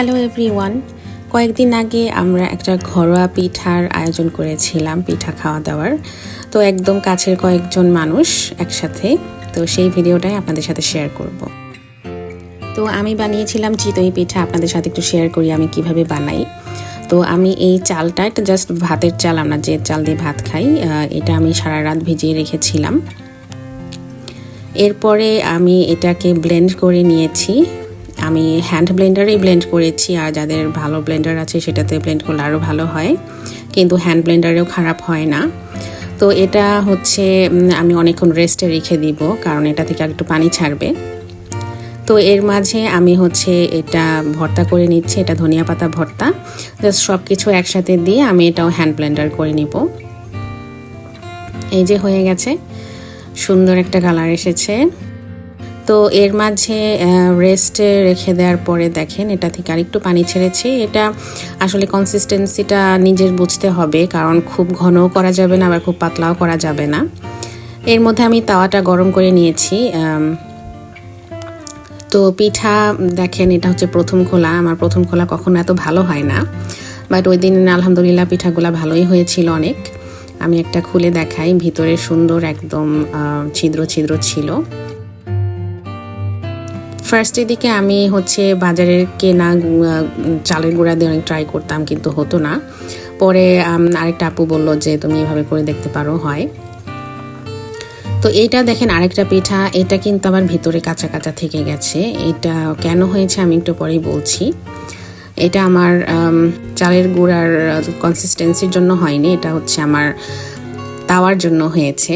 Hello everyone কয়েকদিন আগে আমরা একটা ঘরোয়া পিঠার আয়োজন করেছিলাম, পিঠা খাওয়া দাওয়ার। তো একদম কাছের কয়েকজন মানুষ একসাথে। তো সেই ভিডিওটাই আপনাদের সাথে শেয়ার করব। তো আমি বানিয়েছিলাম চিতই পিঠা, আপনাদের সাথে একটু শেয়ার করি আমি কীভাবে বানাই। তো আমি এই চালটা, এটা জাস্ট ভাতের চাল, আমরা যে চাল দিয়ে ভাত খাই এটা আমি সারা রাত ভিজিয়ে রেখেছিলাম। এরপরে আমি এটাকে ব্লেন্ড করে নিয়েছি। আমি হ্যান্ড ব্লেন্ডারেই ব্লেন্ড করেছি, আর যাদের ভালো ব্লেন্ডার আছে সেটাতে ব্লেন্ড করলে আরও ভালো হয়। কিন্তু হ্যান্ড ব্লেন্ডারেও খারাপ হয় না। তো এটা হচ্ছে আমি অনেকক্ষণ রেস্টে রেখে দিব, কারণ এটা থেকে একটু পানি ছাড়বে। তো এর মাঝে আমি হচ্ছে এটা ভর্তা করে নিচ্ছি, এটা ধনিয়া পাতা ভর্তা। জাস্ট সব কিছু একসাথে দিয়ে আমি এটাও হ্যান্ড ব্লেন্ডার করে নিব। এই যে হয়ে গেছে, সুন্দর একটা কালার এসেছে। তো এর মাঝে রেস্টে রেখে দেওয়ার পরে দেখেন, এটা থেকে আরেকটু পানি ছেড়েছি। এটা আসলে কনসিস্টেন্সিটা নিজের বুঝতে হবে, কারণ খুব ঘনও করা যাবে না, আবার খুব পাতলাও করা যাবে না। এর মধ্যে আমি তাওয়াটা গরম করে নিয়েছি তো পিঠা, দেখেন, এটা হচ্ছে প্রথম খোলা। আমার প্রথম খোলা কখনো এত ভালো হয় না বাট ওই দিন আলহামদুলিল্লাহ পিঠাগুলো ভালোই হয়েছিল অনেক। আমি একটা খুলে দেখাই, ভিতরে সুন্দর একদম ছিদ্র ছিদ্র ছিল। ফার্স্টের দিকে আমি হচ্ছে বাজারের কেনা চালের গুঁড়া দিয়ে অনেক ট্রাই করতাম, কিন্তু হতো না। পরে আরেকটা আপু বলল যে, তুমি এভাবে করে দেখতে পারো, হয়। তো এইটা দেখেন আরেকটা পিঠা, এটা কিন্তু আমার ভিতরে কাঁচা কাঁচা থেকে গেছে। এটা কেন হয়েছে আমি একটু পরেই বলছি। এটা আমার চালের গুঁড়ার কনসিস্টেন্সির জন্য হয়নি, এটা হচ্ছে আমার তাওয়ার জন্য হয়েছে।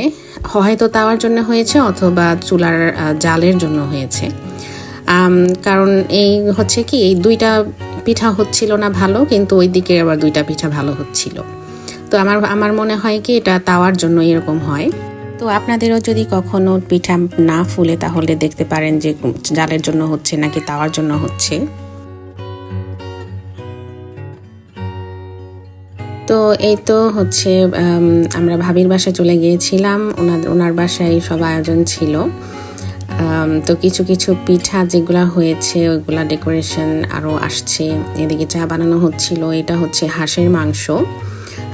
হয়তো তাওয়ার জন্য হয়েছে অথবা চুলার জালের জন্য হয়েছে। কারণ এই হচ্ছে কি, এই দুইটা পিঠা হচ্ছিল না ভালো, কিন্তু ওই দিকে আবার দুইটা পিঠা ভালো হচ্ছিল। তো আমার আমার মনে হয় কি, এটা তাওয়ার জন্য এরকম হয়। তো আপনাদেরও যদি কখনো পিঠা না ফুলে, তাহলে দেখতে পারেন যে জালের জন্য হচ্ছে নাকি তাওয়ার জন্য হচ্ছে। তো এই তো হচ্ছে আমরা ভাবির বাসায় চলে গিয়েছিলাম। ওনার ওনার বাসায় সব আয়োজন ছিল। তো কিছু কিছু পিঠা যেগুলা হয়েছে, ওইগুলা ডেকোরেশন আরও আসছে। এদিকে চা বানানো হচ্ছিল, এটা হচ্ছে হাঁসের মাংস।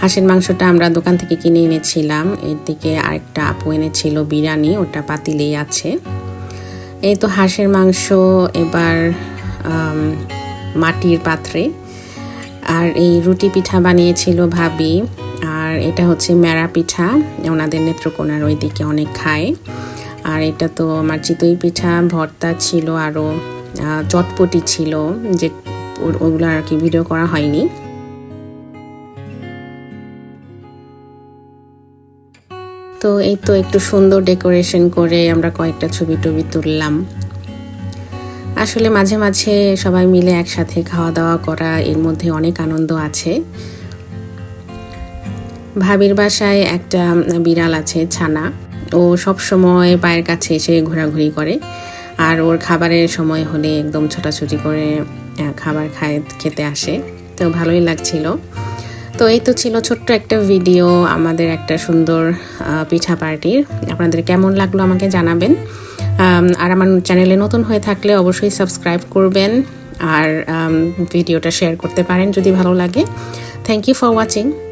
হাঁসের মাংসটা আমরা দোকান থেকে কিনে এনেছিলাম। এদিকে আরেকটা আপু এনেছিল বিরিয়ানি, ওটা পাতিলেই আছে। এই তো হাঁসের মাংস এবার মাটির পাত্রে। আর এই রুটি পিঠা বানিয়েছিল ভাবি। আর এটা হচ্ছে মেরা পিঠা, ওনাদের নেত্রকোনার ওইদিকে অনেক খায়। আর এটা তো আমার চিতই পিঠা, ভর্তা ছিল আরও চটপটি ছিল যে ওগুলো আর কি ভিডিও করা হয়নি। তো এই তো একটু সুন্দর ডেকোরেশন করে আমরা কয়েকটা ছবি টবি তুললাম। আসলে মাঝে মাঝে সবাই মিলে একসাথে খাওয়া দাওয়া করা এর মধ্যে অনেক আনন্দ আছে। ভাবির বাসায় একটা বিড়াল আছে, ছানা। ও সব সময় পায়ের কাছে এসে ঘোরাঘুরি করে। আর ওর খাবারের সময় হলে একদম ছোটাছুটি করে খাবার খায়, খেতে আসে। তো ভালোই লাগছিল। তো এই তো ছিল ছোট্ট একটা ভিডিও, আমাদের একটা সুন্দর পিঠা পার্টির। আপনাদের কেমন লাগল আমাকে জানাবেন। আর আমার চ্যানেলে নতুন হয়ে থাকলে অবশ্যই সাবস্ক্রাইব করবেন। আর ভিডিওটা শেয়ার করতে পারেন যদি ভালো লাগে। Thank you for watching